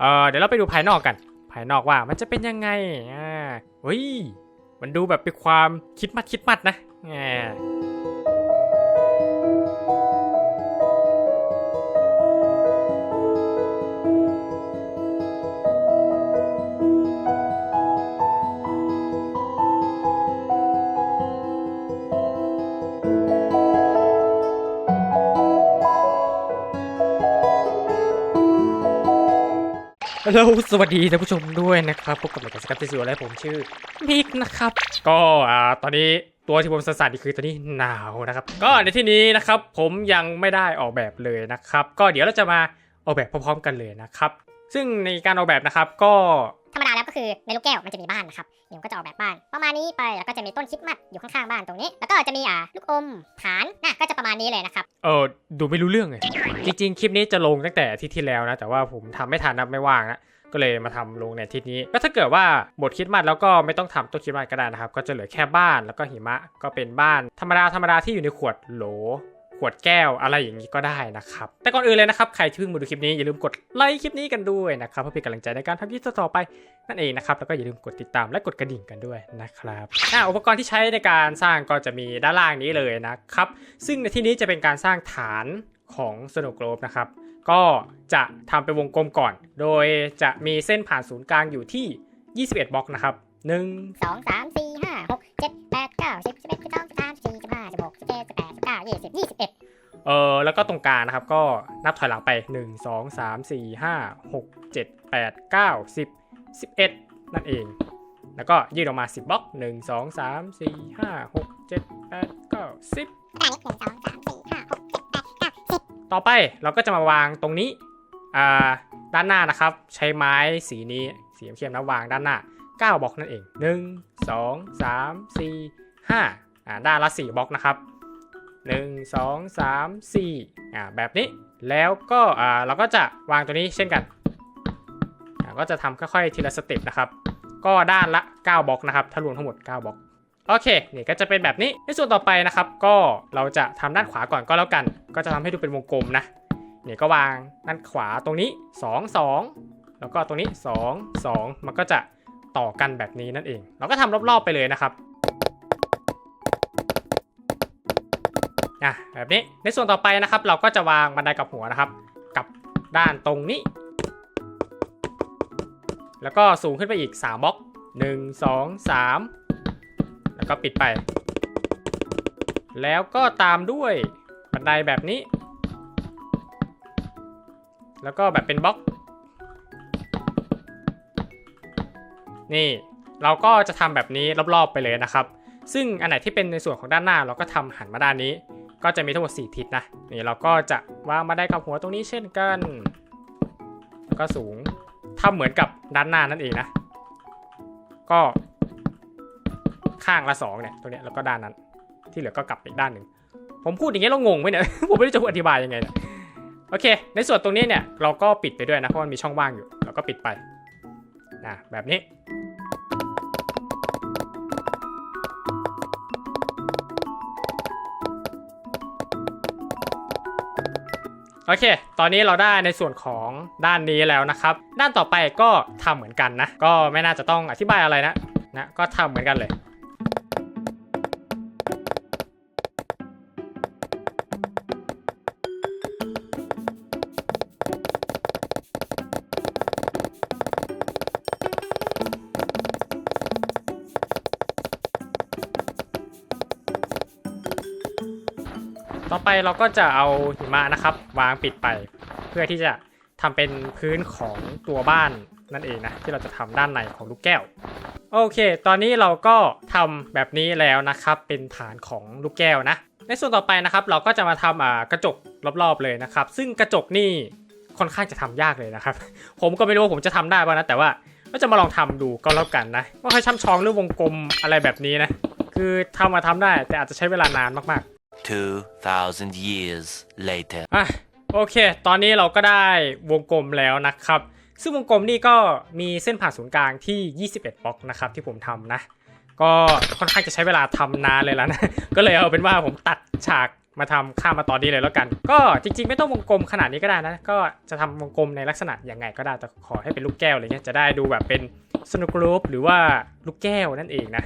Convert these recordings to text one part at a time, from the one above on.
เออเดี๋ยวเราไปดูภายนอกกัน ภายนอกว่ามันจะเป็นยังไงอ่าเฮ้ยมันดูแบบเป็นความคิดมัดคิดมัดนะอ่า ฮัลโหลสวัสดีท่านผู้ชมด้วยนะครับพบกับรายการสกัดสีสิวและผมชื่อมิกนะครับ ก็อ่าตอนนี้ตัวที่ผมสัสๆนี่คือตัวนี้หนาวนะครับ ก็ในที่นี้นะครับผมยังไม่ได้ออกแบบเลยนะครับ ก็เดี๋ยวเราจะมาออกแบบพร้อมๆกันเลยนะครับ ซึ่งในการออกแบบนะครับก็ คือในลูกแก้วมันจะมีบ้านนะครับเดี๋ยวก็จะออกแบบบ้าน ประมาณนี้ไปแล้วก็จะมีต้นคิดมัดอยู่ข้างๆบ้านตรงนี้ แล้วก็จะมีอ่าลูกอมฐานนะก็จะประมาณนี้เลยนะครับเออดูไม่รู้เรื่องเลยจริงๆคลิปนี้จะลงตั้งแต่ทิตย์ที่แล้วนะ แต่ว่าผมทำไม่ทันนะไม่ว่างนะก็เลยมาทำลงในทิตย์นี้ก็ถ้าเกิดว่าบทคิดมัดแล้วก็ไม่ต้องทำต้นคิดมัดก็ได้นะครับ ก็จะเหลือแค่บ้านแล้วก็หิมะก็เป็นบ้านธรรมดาธรรมดาที่อยู่ในขวดโหล ขวดแก้วอะไรอย่างนี้ก็ได้นะครับ แต่ก่อนอื่นเลยนะครับใครที่เพิ่งมาดูคลิปนี้อย่าลืมกดไลค์คลิปนี้กันด้วยนะครับเพื่อเป็นกำลังใจในการทำคลิปต่อไปนั่นเองนะครับแล้วก็อย่าลืมกดติดตามและกดกระดิ่งกันด้วยนะครับอุปกรณ์ที่ใช้ในการสร้างก็จะมีด้านล่างนี้เลยนะครับซึ่งในที่นี้จะเป็นการสร้างฐานของสโนโกลบนะครับก็จะทำเป็นวงกลมก่อน โดยจะมีเส้นผ่านศูนย์กลางอยู่ที่ 21 บล็อกนะครับ 1 2 3 4 5 6 7 8 9 10 11 12 ห้าสิบหกสิบเจ็ดสิบแปดสิบเก้ายี่สิบยี่สิบเอ็ดเออแล้วก็ตรงกลางนะครับก็นับถอยหลังไป1 2 3 4 5 6 7 8 9 10 11นั่นเอง แล้วก็ยืดออกมา10บล็อก1 2 3 4 5 6 7 8 9 10อันนี้หนึ่งสองสามสี่ห้าหกเจ็ดแปดเก้าสิบต่อไปเราก็จะมาวางตรงนี้อ่าด้านหน้านะครับ ใช้ไม้สีนี้สีเข้มๆนะวางด้านหน้า 9บล็อกนั่นเอง 1 2 3 4 5 อ่าด้านละ4บล็อกนะครับ 1 2 3 4อ่าแบบนี้แล้วก็อ่าเราก็จะวางตัวนี้เช่นกันอ่าก็จะทำค่อยๆทีละสเต็ปนะครับ ก็ด้านละ 9บล็อกนะครับถ้ารวมทั้งหมด 9บล็อกโอเค นี่ก็จะเป็นแบบนี้ ในส่วนต่อไปนะครับ ก็เราจะทำด้านขวาก่อนก็แล้วกัน ก็จะทำให้ดูเป็นวงกลมนะ นี่ก็วางด้านขวาตรงนี้ 2 2 แล้วก็ตรงนี้ 2 2 มันก็จะต่อกันแบบนี้นั่นเอง เราก็ทำรอบๆไปเลยนะครับ อะแบบนี้ในส่วนต่อไปนะครับ เราก็จะวางบันไดกับหัวนะครับ กับด้านตรงนี้ แล้วก็สูงขึ้นไปอีก3บล็อก1 2 3 แล้วก็ปิดไป แล้วก็ตามด้วยบันไดแบบนี้ แล้วก็แบบเป็นบล็อก นี่เราก็จะทำแบบนี้รอบๆไปเลยนะครับ ซึ่งอันไหนที่เป็นในส่วนของด้านหน้าเราก็ทำหันมาด้านนี้ ก็จะมีทั้งหมด4ทิศนะนี่เราก็จะวางบันได้กับหัวตรงนี้เช่นกันแล้วก็สูงทำเหมือนกับด้านหน้านั่นเองนะ ก็ข้างละสองเนี่ยตรงเนี้ยแล้วก็ด้านนั้น ที่เหลือก็กลับไปอีกด้านหนึ่งผมพูดอย่างเงี้ยเรางงไหมเนี่ย ผมไม่รู้จะอธิบายยังไงเนี่ยโอเค ในส่วนตรงนี้เนี่ยเราก็ปิดไปด้วยนะเพราะมันมีช่องว่างอยู่ เราก็ปิดไปนะแบบนี้ โอเค ตอนนี้เราได้ในส่วนของด้านนี้แล้วนะครับ ด้านต่อไปก็ทำเหมือนกันนะ ก็ไม่น่าจะต้องอธิบายอะไรนะ นะ ก็ทำเหมือนกันเลย ต่อไปเราก็จะเอาหิมะนะครับ วางปิดไป เพื่อที่จะทำเป็นพื้นของตัวบ้านนั่นเองนะที่เราจะทำด้านในของลูกแก้ว โอเค ตอนนี้เราก็ทำแบบนี้แล้วนะครับ เป็นฐานของลูกแก้วนะ ในส่วนต่อไปนะครับ เราก็จะมาทำอ่ากระจกรอบๆเลยนะครับ ซึ่งกระจกนี่ค่อนข้างจะทำยากเลยนะครับ ผมก็ไม่รู้ว่าผมจะทำได้ป่ะนะแต่ว่าก็จะมาลองทำดูก็แล้วกันนะว่าใครช่ำชองเรื่องวงกลมอะไรแบบนี้นะคือทำมาทำได้แต่อาจจะใช้เวลานานมากๆ 2,000 years later. อะโอเค ตอนนี้เราก็ได้วงกลมแล้วนะครับ ซึ่งวงกลมนี่ก็มีเส้นผ่านศูนย์กลางที่ 21 บล็อกนะครับที่ผมทำนะ ก็ค่อนข้างจะใช้เวลาทำนานเลยแล้วนะ ก็เลยเอาเป็นว่าผมตัดฉากมาทำข้ามมาตอนนี้เลยแล้วกัน ก็จริงๆ ไม่ต้องวงกลมขนาดนี้ก็ได้นะ ก็จะทำวงกลมในลักษณะยังไงก็ได้ แต่ขอให้เป็นลูกแก้วอะไรเงี้ย จะได้ดูแบบเป็นสนุกรูปหรือว่าลูกแก้วนั่นเองนะ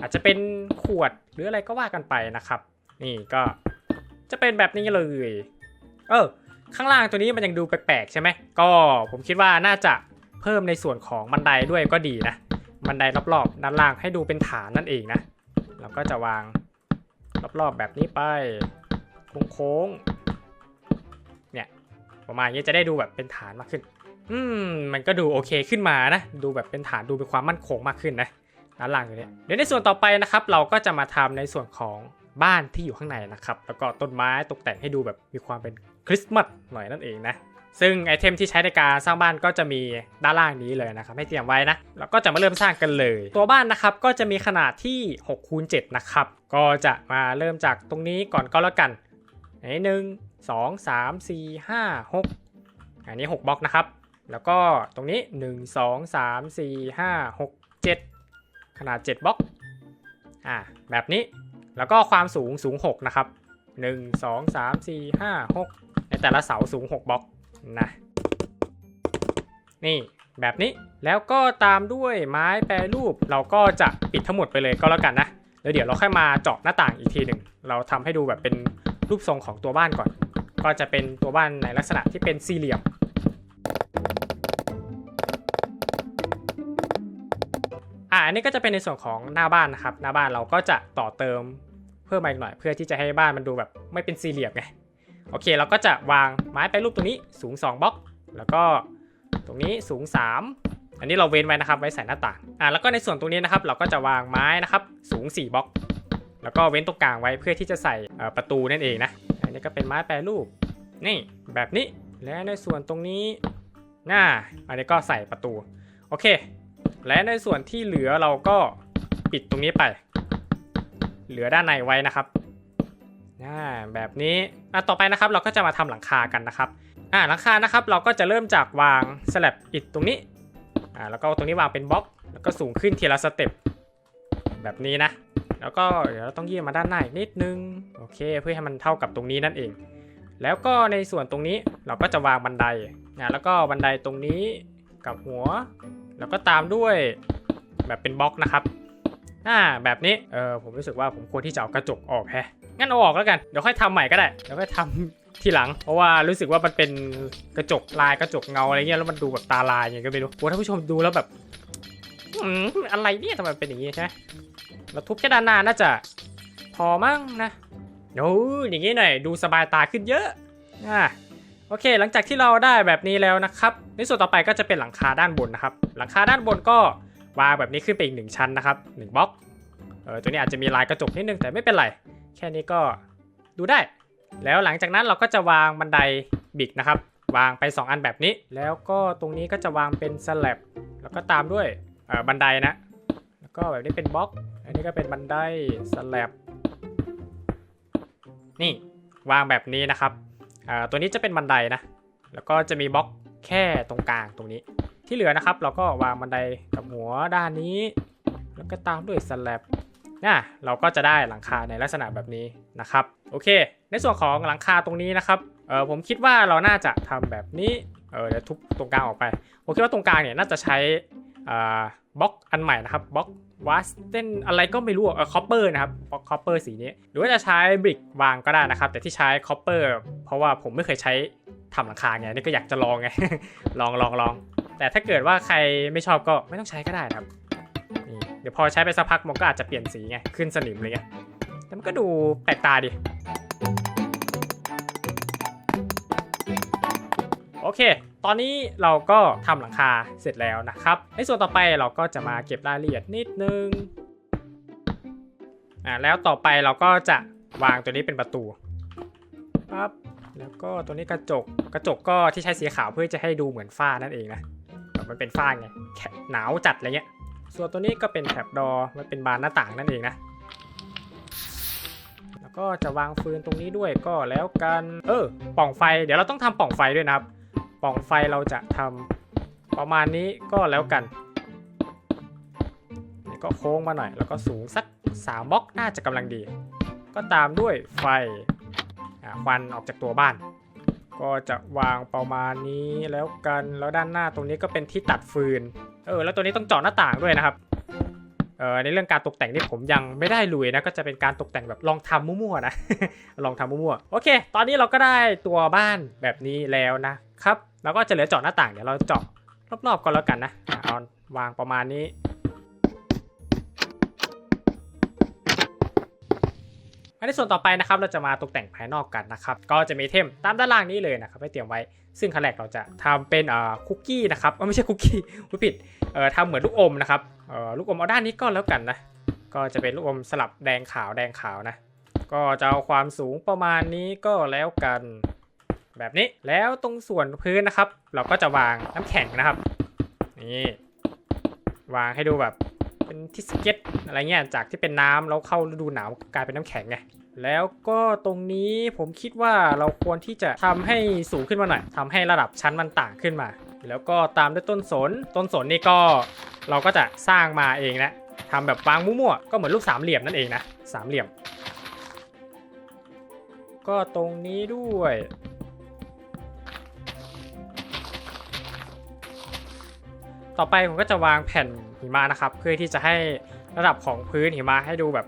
อาจจะเป็นขวดหรืออะไรก็ว่ากันไปนะครับ นี่ก็จะเป็นแบบนี้เลย เออ ข้างล่างตัวนี้มันยังดูแปลกๆใช่ไหม ก็ผมคิดว่าน่าจะเพิ่มในส่วนของบันไดด้วยก็ดีนะ บันไดรอบๆด้านล่างให้ดูเป็นฐานนั่นเองนะ เราก็จะวางรอบๆแบบนี้ไป โค้งๆ เนี่ย ประมาณนี้จะได้ดูแบบเป็นฐานมากขึ้น อืม มันก็ดูโอเคขึ้นมานะ ดูแบบเป็นฐานดูเป็นความมั่นคงมากขึ้นนะด้านล่างอยู่เนี่ยเดี๋ยวในส่วนต่อไปนะครับ เราก็จะมาทำในส่วนของ บ้านที่อยู่ข้างในนะครับ แล้วก็ต้นไม้ตกแต่งให้ดูแบบมีความเป็นคริสต์มาสหน่อยนั่นเองนะซึ่งไอเทมที่ใช้ในการสร้างบ้านก็จะมีด้านล่างนี้เลยนะครับให้เตรียมไว้นะแล้วก็จะมาเริ่มสร้างกันเลย ตัวบ้านนะครับก็จะมีขนาดที่6คูณ7นะครับก็จะมาเริ่มจากตรงนี้ก่อนก็แล้วกันหนหนึ่งสองสามสี่ห้าหกอันนี้ 6บล็อกนะครับ แล้วก็ตรงนี้ 1 2 3 4 5 6 7 ขนาด 7บล็อกอ่าแบบนี้ แล้วก็ความสูงสูง 6 นะครับ 1 2 3 4 5 6 ในแต่ละเสาสูง 6บล็อกนะนี่แบบนี้แล้วก็ตามด้วยไม้แปรรูปเราก็จะปิดทั้งหมดไปเลยก็แล้วกันนะแล้วเดี๋ยวเราค่อยมาเจาะหน้าต่างอีกทีหนึ่งเราทำให้ดูแบบเป็นรูปทรงของตัวบ้านก่อน ก็จะเป็นตัวบ้านในลักษณะที่เป็นสี่เหลี่ยม อ่าอันนี้ก็จะเป็นในส่วนของหน้าบ้านนะครับ หน้าบ้านเราก็จะต่อเติม เพิ่มมาอีกหน่อย เพื่อที่จะให้บ้านมันดูแบบไม่เป็นสี่เหลี่ยมไงโอเค เราก็จะวางไม้ไปรูปตรงนี้สูง 2บล็อก แล้วก็ตรงนี้สูง 3 อันนี้เราเว้นไว้นะครับไว้ใส่หน้าต่างอ่าแล้วก็ในส่วนตรงนี้นะครับ เราก็จะวางไม้นะครับสูง 4บล็อก แล้วก็เว้นตรงกลางไว้เพื่อที่จะใส่ประตูนั่นเองนะอันนี้ก็เป็นไม้แปรรูปนี่แบบนี้และในส่วนตรงนี้น่าอันนี้ก็ใส่ประตูโอเค และในส่วนที่เหลือเราก็ปิดตรงนี้ไป เหลือด้านในไว้นะครับแบบนี้อต่อไปนะครับเราก็จะมาทำหลังคากันนะครับหลังคานะครับเราก็จะเริ่มจากวางสลับอิฐตรงนี้แล้วก็ตรงนี้วางเป็นบล็อก แล้วก็สูงขึ้นทีละสเต็ปแบบนี้นะ แล้วก็เดี๋ยวเราต้องยื่นมาด้านหน้านิดนึงโอเค เพื่อให้มันเท่ากับตรงนี้นั่นเอง แล้วก็ในส่วนตรงนี้เราก็จะวางบันไดนะแล้วก็บันไดตรงนี้กับหัว แล้วก็ตามด้วยแบบเป็นบล็อกนะครับ อ่าแบบนี้ เออผมรู้สึกว่าผมควรที่จะเอากระจกออกแฮะ งั้นเอาออกแล้วกัน เดี๋ยวค่อยทำใหม่ก็ได้ เดี๋ยวค่อยทำทีหลัง เพราะว่ารู้สึกว่ามันเป็นกระจกลายกระจกเงาอะไรเงี้ย แล้วมันดูแบบตาลายอย่างก็ไม่รู้โอ้ท่านผู้ชมดูแล้วแบบอืมอะไรเนี่ยทำไมเป็นอย่างงี้ใช่ไหมเราทุบแค่ด้านหน้าน่าจะพอมั้งนะโอ้ยอย่างงี้หน่อยดูสบายตาขึ้นเยอะอ่าโอเค หลังจากที่เราได้แบบนี้แล้วนะครับ ในส่วนต่อไปก็จะเป็นหลังคาด้านบนนะครับ หลังคาด้านบนก็ วางแบบนี้ขึ้นไปอีกหนึ่งชั้นนะครับหนึ่งบล็อกเออตัวนี้อาจจะมีลายกระจกนิดนึงแต่ไม่เป็นไร แค่นี้ก็ดูได้ แล้วหลังจากนั้นเราก็จะวางบันไดบิกนะครับ วางไป 2 อันแบบนี้ แล้วก็ตรงนี้ก็จะวางเป็นสลับแล้วก็ตามด้วยเออบันไดนะ แล้วก็แบบนี้เป็นบล็อก อันนี้ก็เป็นบันไดสลับนี่วางแบบนี้นะครับอ่าตัวนี้จะเป็นบันไดนะ แล้วก็จะมีบล็อกแค่ตรงกลางตรงนี้ ที่เหลือนะครับ เราก็วางบันไดกับหัวด้านนี้ แล้วก็ตามด้วยสลับนะเราก็จะได้หลังคาในลักษณะแบบนี้นะครับ โอเค ในส่วนของหลังคาตรงนี้นะครับเออผมคิดว่าเราน่าจะทำแบบนี้เออเดี๋ยวทุบตรงกลางออกไปผมคิดว่าตรงกลางเนี่ยน่าจะใช้อ่าบล็อกอันใหม่นะครับบล็อกวัสเตนอะไรก็ไม่รู้อะเออคอปเปอร์นะครับบล็อกคอปเปอร์สีนี้ หรือว่าจะใช้บริกวางก็ได้นะครับ แต่ที่ใช้คอปเปอร์เพราะว่าผมไม่เคยใช้ทำหลังคาไงนี่ก็อยากจะลองไงลองลองลอง แต่ถ้าเกิดว่าใครไม่ชอบก็ไม่ต้องใช้ก็ได้นะครับนี่เดี๋ยวพอใช้ไปสักพักมันก็อาจจะเปลี่ยนสีไงขึ้นสนิมอะไรเงี้ยแต่มันก็ดูแปลกตาดิโอเค ตอนนี้เราก็ทำหลังคาเสร็จแล้วนะครับ ในส่วนต่อไปเราก็จะมาเก็บรายละเอียดนิดนึง อ่า แล้วต่อไปเราก็จะวางตัวนี้เป็นประตูปั๊บ แล้วก็ตัวนี้กระจก กระจกก็ที่ใช้สีขาวเพื่อจะให้ดูเหมือนฝ้านั่นเองนะ มันเป็นฝ้าไงแค่หนาวจัดอะไรเงี้ย ส่วนตัวนี้ก็เป็นแถบดอมันเป็นบานหน้าต่างนั่นเองนะ แล้วก็จะวางฟืนตรงนี้ด้วยก็แล้วกัน เออป่องไฟ เดี๋ยวเราต้องทำป่องไฟด้วยนะครับ ป่องไฟเราจะทำประมาณนี้ก็แล้วกันนี่ก็โค้งมาหน่อย แล้วก็สูงสัก3บล็อกน่าจะกำลังดี ก็ตามด้วยไฟควันออกจากตัวบ้าน ก็จะวางประมาณนี้แล้วกันแล้วด้านหน้าตรงนี้ก็เป็นที่ตัดฟืน เออแล้วตัวนี้ต้องเจาะหน้าต่างด้วยนะครับเออในเรื่องการตกแต่งนี่ผมยังไม่ได้ลุยนะก็จะเป็นการตกแต่งแบบลองทำมั่วๆนะ ลองทำมั่วๆโอเค ตอนนี้เราก็ได้ตัวบ้านแบบนี้แล้วนะครับแล้วก็จะเหลือเจาะหน้าต่างเดี๋ยวเราเจาะรอบๆก็แล้วกันนะอะเอาวางประมาณนี้ อันในส่วนต่อไปนะครับเราจะมาตกแต่งภายนอกกันนะครับก็จะมีเทมตามด้านล่างนี้เลยนะครับให้เตรียมไว้ ซึ่งขั้นแรกเราจะทำเป็นเอ่อคุกกี้นะครับไม่ใช่คุกกี้ผิดเอ่อทำเหมือนลูกอมนะครับเออลูกอมเอาด้านนี้ก็แล้วกันนะก็จะเป็นลูกอมสลับแดงขาวแดงขาวนะก็จะเอาความสูงประมาณนี้ก็แล้วกันแบบนี้แล้วตรงส่วนพื้นนะครับ เราก็จะวางน้ำแข็งนะครับนี่วางให้ดูแบบ เป็นที่สเก็ตอะไรเงี้ยจากที่เป็นน้ำแล้วเข้าฤดูหนาวกลายเป็นน้ำแข็งไงแล้วก็ตรงนี้ผมคิดว่าเราควรที่จะทำให้สูงขึ้นมาหน่อยทำให้ระดับชั้นมันต่างขึ้นมา แล้วก็ตามด้วยต้นสน ต้นสนนี่ก็เราก็จะสร้างมาเองนะทำแบบวางมั่วๆก็เหมือนลูกสามเหลี่ยมนั่นเองนะสามเหลี่ยม ก็ตรงนี้ด้วย ต่อไปผมก็จะวางแผ่นหิมะนะครับ เพื่อที่จะให้ระดับของพื้นหิมะให้ดูแบบ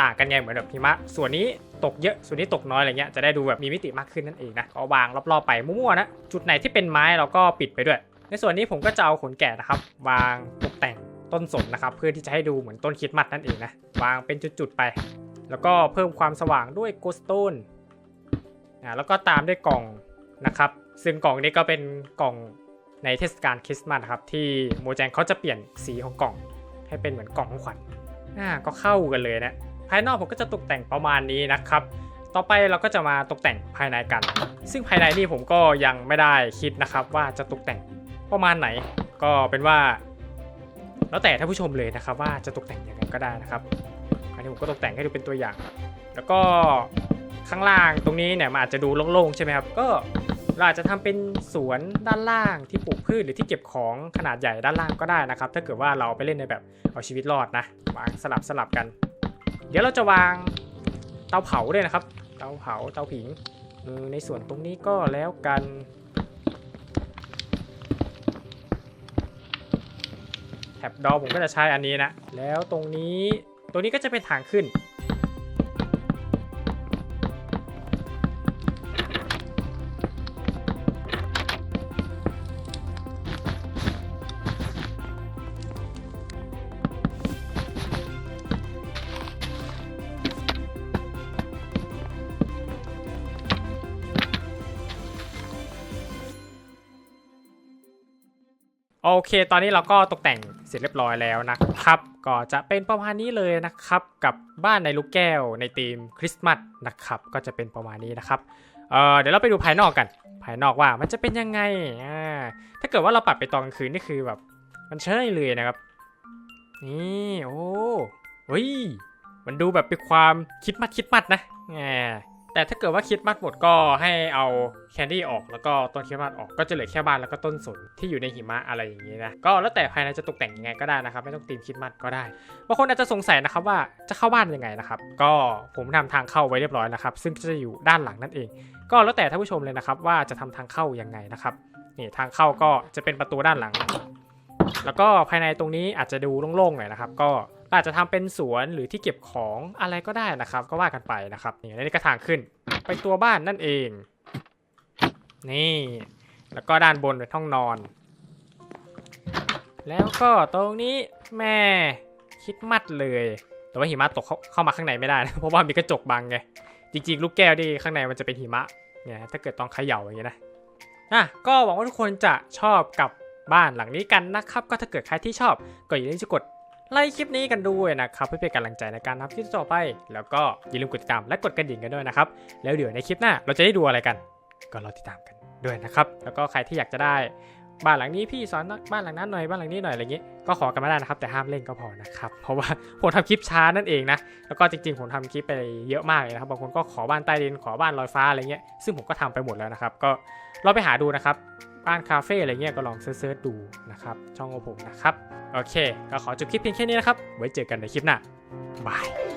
ต่างกันไงเหมือนแบบหิมะ ส่วนนี้ตกเยอะส่วนนี้ตกน้อยอะไรเงี้ยจะได้ดูแบบมีมิติมากขึ้นนั่นเองนะก็วางรอบๆไปมั่วๆนะจุดไหนที่เป็นไม้เราก็ปิดไปด้วย ในส่วนนี้ผมก็จะเอาขนแกะนะครับ วางตกแต่งต้นสนนะครับ เพื่อที่จะให้ดูเหมือนต้นคิดมัดนั่นเองนะวางเป็นจุดๆไป แล้วก็เพิ่มความสว่างด้วยโกสโตนอ่าแล้วก็ตามด้วยกล่องนะครับ ซึ่งกล่องนี้ก็เป็นกล่อง ในเทศกาลคริสต์มาสนะครับที่โมแจงเขาจะเปลี่ยนสีของกล่อง ให้เป็นเหมือนกล่องของขวัญอ่าก็เข้ากันเลยนะภายนอกผมก็จะตกแต่งประมาณนี้นะครับ ต่อไปเราก็จะมาตกแต่งภายในกัน ซึ่งภายในนี่ผมก็ยังไม่ได้คิดนะครับ ว่าจะตกแต่งประมาณไหน ก็เป็นว่า แล้วแต่ท่านผู้ชมเลยนะครับ ว่าจะตกแต่งยังไงก็ได้นะครับ อันนี้ผมก็ตกแต่งให้ดูเป็นตัวอย่าง แล้วก็ข้างล่างตรงนี้เนี่ยมันอาจจะดูโล่งๆใช่ไหมครับ ก็ เราอาจจะทำเป็นสวนด้านล่างที่ปลูกพืชหรือที่เก็บของขนาดใหญ่ด้านล่างก็ได้นะครับ ถ้าเกิดว่าเราไปเล่นในแบบเอาชีวิตรอดนะวางสลับสลับกัน เดี๋ยวเราจะวางเตาเผาด้วยนะครับ เตาเผาเตาผิงในส่วนตรงนี้ก็แล้วกันแท็บดอผมก็จะใช้อันนี้นะ แล้วตรงนี้ตรงนี้ก็จะเป็นทางขึ้น โอเค ตอนนี้เราก็ตกแต่งเสร็จเรียบร้อยแล้วนะครับ ก็จะเป็นประมาณนี้เลยนะครับ กับบ้านในลูกแก้วในธีมคริสต์มาสนะครับ ก็จะเป็นประมาณนี้นะครับเเดี๋ยวเราไปดูภายนอกกัน ภายนอกว่ามันจะเป็นยังไง ถ้าเกิดว่าเราปรับไปตอนกลางคืนนี่คือแบบ มันใช่เลยนะครับ นี่โอ้เฮ้ย มันดูแบบเป็นความคิดมัดคิดมัดนะแหม แต่ถ้าเกิดว่าคิดมัดหมดก็ให้เอาแคนดี้ออกแล้วก็ต้นคิดมัดออกก็จะเหลือแค่บ้านแล้วก็ต้นสนที่อยู่ในหิมะอะไรอย่างนี้นะก็แล้วแต่ภายในจะตกแต่งยังไงก็ได้นะครับ ไม่ต้องตีมคิดมัดก็ได้บางคนอาจจะสงสัยนะครับว่าจะเข้าบ้านยังไงนะครับก็ผมทำทางเข้าไว้เรียบร้อยนะครับซึ่งจะอยู่ด้านหลังนั่นเอง ก็แล้วแต่ท่านผู้ชมเลยนะครับว่าจะทำทางเข้ายังไงนะครับนี่ทางเข้าก็จะเป็นประตูด้านหลัง แล้วก็ภายในตรงนี้อาจจะดูโล่งๆหน่อยนะครับ ก็ อาจจะทำเป็นสวนหรือที่เก็บของอะไรก็ได้นะครับ ก็ว่ากันไปนะครับนี่นี่ก็ทางขึ้น ไปตัวบ้านนั่นเอง นี่ แล้วก็ด้านบนเป็นห้องนอน แล้วก็ตรงนี้แม่คิดมัดเลย แต่ว่าหิมะตกเข้าเข้ามาข้างในไม่ได้นะเพราะว่ามีกระจกบังไงจริงๆ ลูกแก้วที่ข้างในมันจะเป็นหิมะเนี่ยถ้าเกิดต้อนเขย่าอย่างเงี้ยนะอะก็หวังว่าทุกคนจะชอบกับบ้านหลังนี้กันนะครับ ก็ถ้าเกิดใครที่ชอบก็อย่าลืมกด ไลค์คลิปนี้กันด้วยนะครับเพื่อเป็นกำลังใจในการทำคลิปต่อไป แล้วก็อย่าลืมกดติดตามและกดกระดิ่งกันด้วยนะครับ แล้วเดี๋ยวในคลิปหน้าเราจะได้ดูอะไรกัน ก็รอติดตามกันด้วยนะครับ แล้วก็ใครที่อยากจะได้ บ้านหลังนี้พี่สอนบ้านหลังนั้นหน่อยบ้านหลังนี้หน่อยอะไรอย่างงี้ก็ขอกันมาได้นะครับแต่ห้ามเล่นก็พอนะครับเพราะว่าผมทำคลิปช้านั่นเองนะแล้วก็จริงๆผมทำคลิปไปเยอะมากเลยนะครับบางคนก็ขอบ้านใต้ดินขอบ้านลอยฟ้าอะไรเงี้ยซึ่งผมก็ทำไปหมดแล้วนะครับ ก็เราไปหาดูนะครับ บ้านคาเฟ่อะไรเงี้ยก็ลองเซิร์ชดูนะครับ ช่องของผมนะครับ โอเค ก็ขอจบคลิปเพียงแค่นี้นะครับ ไว้เจอกันในคลิปหน้าบาย